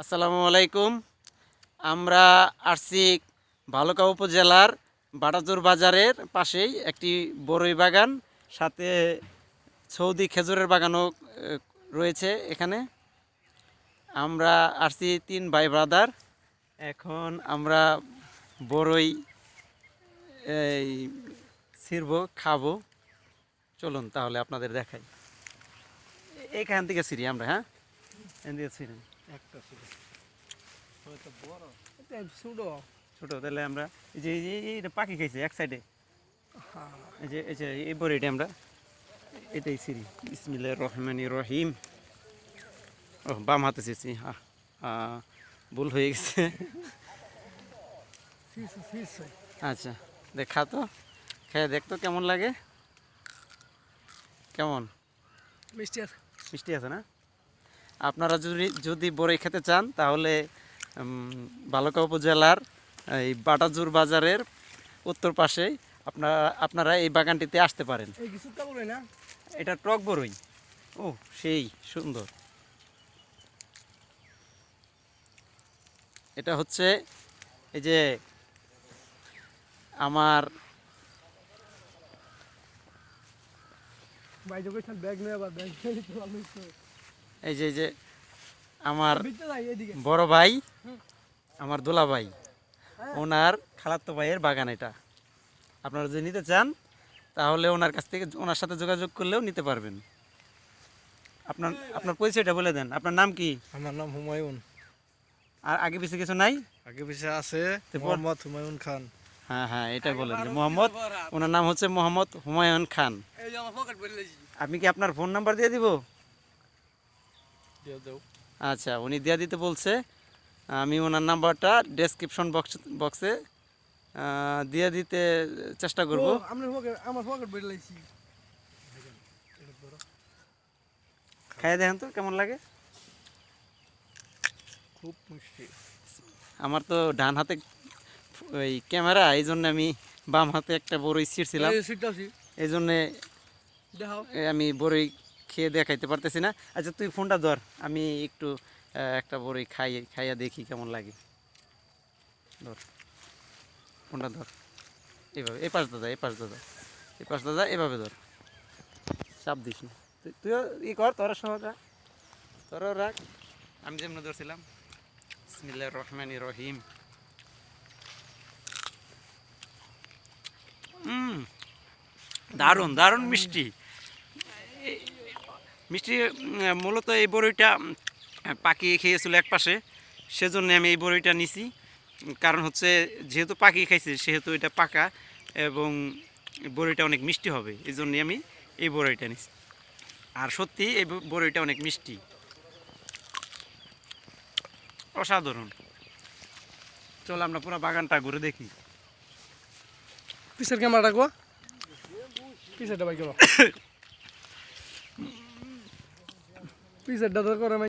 আসসালামু আলাইকুম। আমরা আসছি ভালুকা উপজেলার বাটাজোর বাজারের পাশেই একটি বড়ই বাগান, সাথে সৌদি খেজুরের বাগানও রয়েছে এখানে। আমরা আসছি তিন ভাই ব্রাদার। এখন আমরা বড়ই এই, ছিড়ব, খাব। চলুন তাহলে আপনাদের দেখাই। এখান থেকে ছিড়ি আমরা হ্যাঁ? এখান থেকে ছিড়ি। একটা ছিল হয়তো বড়। এটা ছোট। ছোট তাহলে আমরা এই যে এটা পাখি খাইছে এক সাইডে হ্যাঁ। এই যে এই যে এই বড়িটা আমরা এটাই সিরি ইসমিল্লা রহমানি রহিম। ও বাম হাতে ছিঁড়ছি হ্যাঁ ভুল হয়ে গেছে। আচ্ছা দেখ তো খেয়ে দেখ তো কেমন লাগে। কেমন? মিষ্টি আছে। মিষ্টি আছে না? আপনারা যদি যদি বড়ই খেতে চান তাহলে বালুকা উপজেলার এই বাটাজুর বাজারের উত্তর পাশে আপনারা আপনারা এই বাগানটিতে আসতে পারেন। এটা টক বড়ই ও সেই সুন্দর। এটা হচ্ছে এই যে আমার বাইরে কইছেন ব্যাগ নিয়ে আবার ব্যাগ এই যে এই যে আমার বড় ভাই আমার দোলা ভাই। ওনার খালাতো ভাইয়ের বাগান এটা। আপনারা যদি নিতে চান তাহলে ওনার কাছ থেকে ওনার সাথে যোগাযোগ করলেও নিতে পারবেন। আপনার আপনার পরিচয়টা বলে দেন। আপনার নাম কি? আমার নাম হুমায়ুন। আর আগে পিছিয়ে কিছু নাই? আগে পিছে আছে মোহাম্মদ হুমায়ুন খান। হ্যাঁ হ্যাঁ এটা বলেন যে মোহাম্মদ ওনার নাম হচ্ছে মোহাম্মদ হুমায়ুন খান। আপনি কি আপনার ফোন নাম্বার দিয়ে দিব? আচ্ছা উনি দিয়ে দিতে বলছে। আমি ওনার নাম্বারটা ডেসক্রিপশন বক্স বক্সে দিয়ে দিতে চেষ্টা করব। খাই দেখেন তো কেমন লাগে? খুব মিষ্টি। আমার তো ডান হাতে ওই ক্যামেরা এই জন্য আমি বাম হাতে একটা বড়ই ছিঁড়ছিলাম। এই জন্যে আমি বড়ই খেয়ে দেখাইতে পারতেছি না। আচ্ছা তুই ফোনটা ধর আমি একটু একটা বড়ই খাই খাইয়া দেখি কেমন লাগে। ধর ফোনটা ধর। এইভাবে এই পাশ দাদা এই পাশ দাদা এই পাশ দাদা এভাবে ধর। চাপ দিস না। তুই তুইও ই কর তোর সহ রাখ তোরাও রাখ। আমি যেমন ধরছিলাম বিসমিল্লাহ রহমানি রহিম। হুম দারুণ দারুণ মিষ্টি। মিষ্টি মূলত এই বড়িটা পাখি খেয়েছিল এক পাশে সেজন্য আমি এই বড়িটা নিছি। কারণ হচ্ছে যেহেতু পাখি খাইছে সেহেতু এটা পাকা এবং বড়িটা অনেক মিষ্টি হবে এই জন্যই আমি এই বড়িটা নিছি। আর সত্যি এই বড়িটা অনেক মিষ্টি। অসাধারণ। চল আমরা পুরো বাগানটা ঘুরে দেখি। পিছের ক্যামেরা রাখব পিছেরটা বাই পিছেরটা তো করে